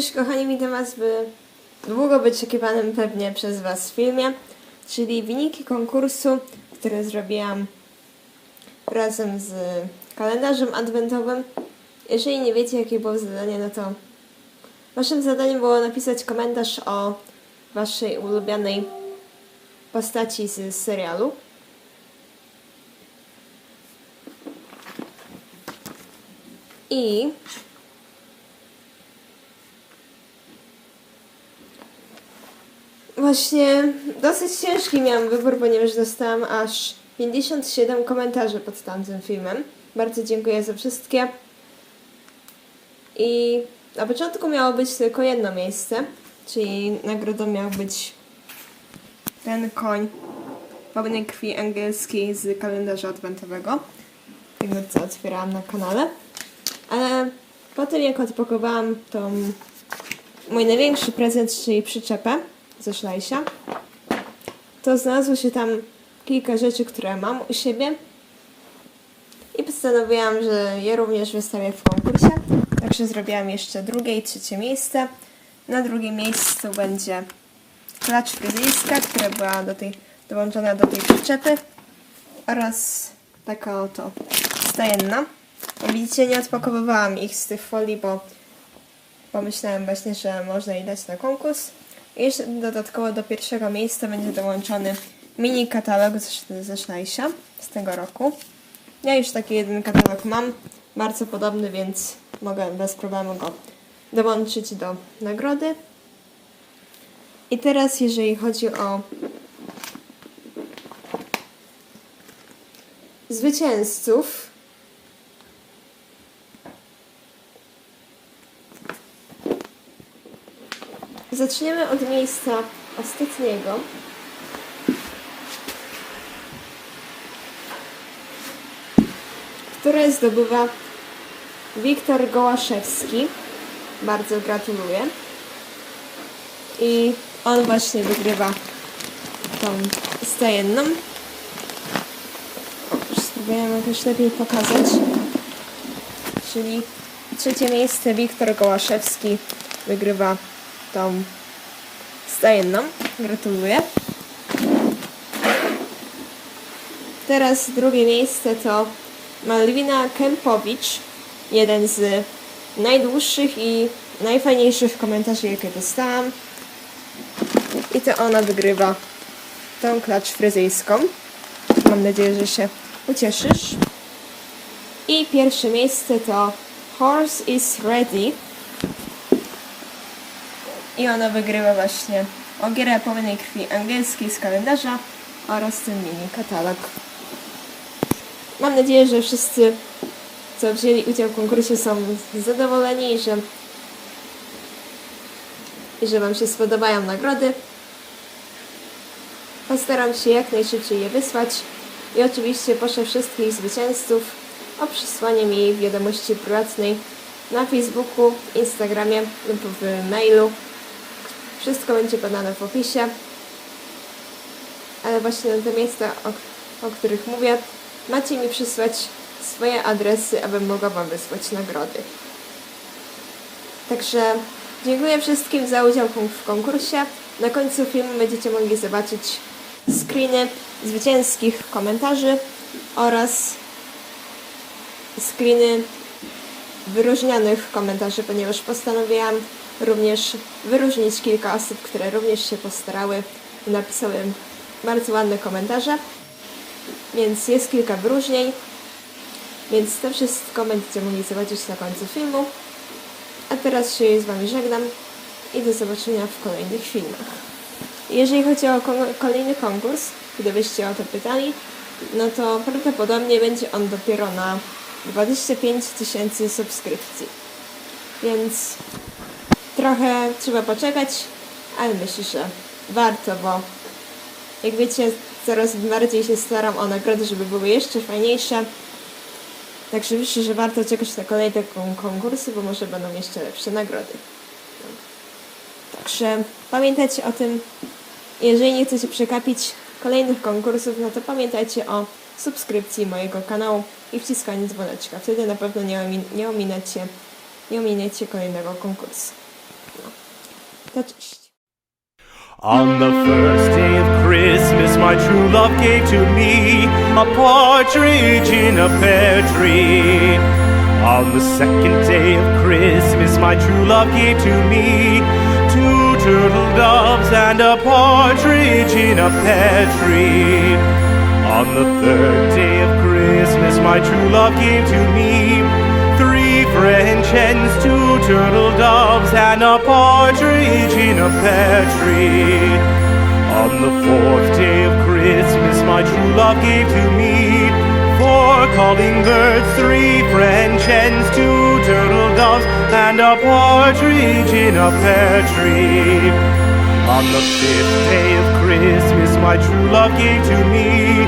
Cześć kochani, witam Was w długo wyczekiwanym pewnie przez Was filmie, czyli wyniki konkursu, który zrobiłam razem z kalendarzem adwentowym. Jeżeli nie wiecie jakie było zadanie, no to Waszym zadaniem było napisać komentarz o Waszej ulubionej postaci z serialu. I Właśnie dosyć ciężki miałam wybór, ponieważ dostałam aż 57 komentarzy pod tamtym filmem. Bardzo dziękuję za wszystkie. I na początku miało być tylko jedno miejsce, czyli nagrodą miał być ten koń pełnej krwi angielskiej z kalendarza adwentowego, tego co otwierałam na kanale. Ale potem jak odpakowałam tą mój największy prezent, czyli przyczepę ze Szlajsia, to znalazło się tam kilka rzeczy, które mam u siebie i postanowiłam, że je również wystawię w konkursie. Także zrobiłam jeszcze drugie i trzecie miejsce. Na drugim miejscu będzie klacz fryzyjska, która była do tej, dołączona do tej przyczepy oraz taka oto stajenna. Widzicie, nie odpakowywałam ich z tych folii, bo pomyślałem właśnie, że można je dać na konkurs. Jeszcze dodatkowo do pierwszego miejsca będzie dołączony mini katalog ze, ze Szlajsia z tego roku. Ja już taki jeden katalog mam, bardzo podobny, więc mogę bez problemu go dołączyć do nagrody. I teraz jeżeli chodzi o zwycięzców, Zaczniemy od miejsca ostatniego. które zdobywa Wiktor Gołaszewski. Bardzo gratuluję. I on właśnie wygrywa tą stajenną. Spróbujemy jakoś lepiej pokazać. Czyli trzecie miejsce Wiktor Gołaszewski wygrywa tą stajenną. Gratuluję. Teraz drugie miejsce to Malwina Kempowicz. Jeden z najdłuższych i najfajniejszych komentarzy, jakie dostałam. I to ona wygrywa tą klacz fryzyjską. Mam nadzieję, że się ucieszysz. I pierwsze miejsce to Horse is Ready. I ona wygrywa właśnie ogierę pełnej krwi angielskiej z kalendarza oraz ten mini katalog. Mam nadzieję, że wszyscy, co wzięli udział w konkursie są zadowoleni i że, i że Wam się spodobają nagrody. Postaram się jak najszybciej je wysłać i oczywiście proszę wszystkich zwycięzców o przysłanie mi wiadomości prywatnej na Facebooku, Instagramie lub w mailu. Wszystko będzie podane w opisie. Ale właśnie na te miejsca, o, o których mówię, macie mi przysłać swoje adresy, abym mogła Wam wysłać nagrody. Także dziękuję wszystkim za udział w konkursie. Na końcu filmu będziecie mogli zobaczyć screeny zwycięskich komentarzy oraz screeny wyróżnianych komentarzy, ponieważ postanowiłam również wyróżnić kilka osób, które również się postarały napisały bardzo ładne komentarze. Więc jest kilka wyróżnień. Więc to wszystko będziecie mogli zobaczyć na końcu filmu. A teraz się z Wami żegnam i do zobaczenia w kolejnych filmach. Jeżeli chodzi o kolejny konkurs, gdybyście o to pytali, no to prawdopodobnie będzie on dopiero na 25 tysięcy subskrypcji. Więc trochę trzeba poczekać, ale myślę, że warto, bo jak wiecie, coraz bardziej się staram o nagrody, żeby były jeszcze fajniejsze. Także myślę, że warto czekać na kolejne kon- konkursy, bo może będą jeszcze lepsze nagrody. Także pamiętajcie o tym. Jeżeli nie chcecie przegapić kolejnych konkursów, no to pamiętajcie o subskrypcji mojego kanału i wciskaniu dzwoneczka. Wtedy na pewno nie, omin- nie ominacie, nie ominiecie kolejnego konkursu. On the first day of Christmas, my true love gave to me a partridge in a pear tree. On the second day of Christmas, my true love gave to me two turtle doves and a partridge in a pear tree. On the third day of Christmas, my true love gave to me French hens, two turtle doves, and a partridge in a pear tree. On the fourth day of Christmas, my true love gave to me four calling birds, three French hens, two turtle doves, and a partridge in a pear tree. On the fifth day of Christmas, my true love gave to me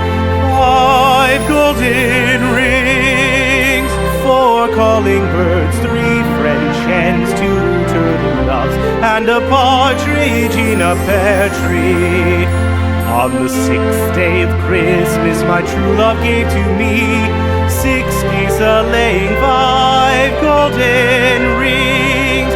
five golden rings, four calling birds, three French hens, two turtle doves, and a partridge in a pear tree. On the sixth day of Christmas, my true love gave to me six geese a laying, five golden rings,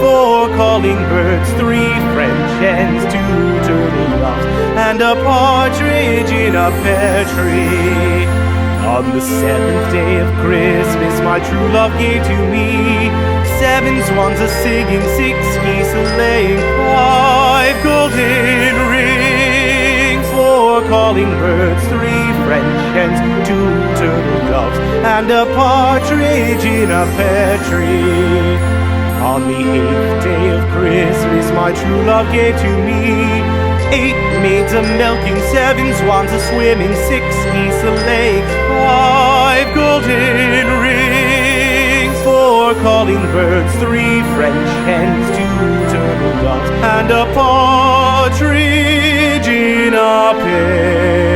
four calling birds, three French hens, two turtle doves, and a partridge in a pear tree. On the seventh day of Christmas, my true love gave to me seven swans a singing, six geese a laying, five golden rings, four calling birds, three French hens, two turtle doves, and a partridge in a pear tree. On the eighth day of Christmas, my true love gave to me Eight maids a milking, seven swans a swimming, six geese a lake, five golden rings, four calling birds, three French hens, two turtle doves, and a partridge in a pear.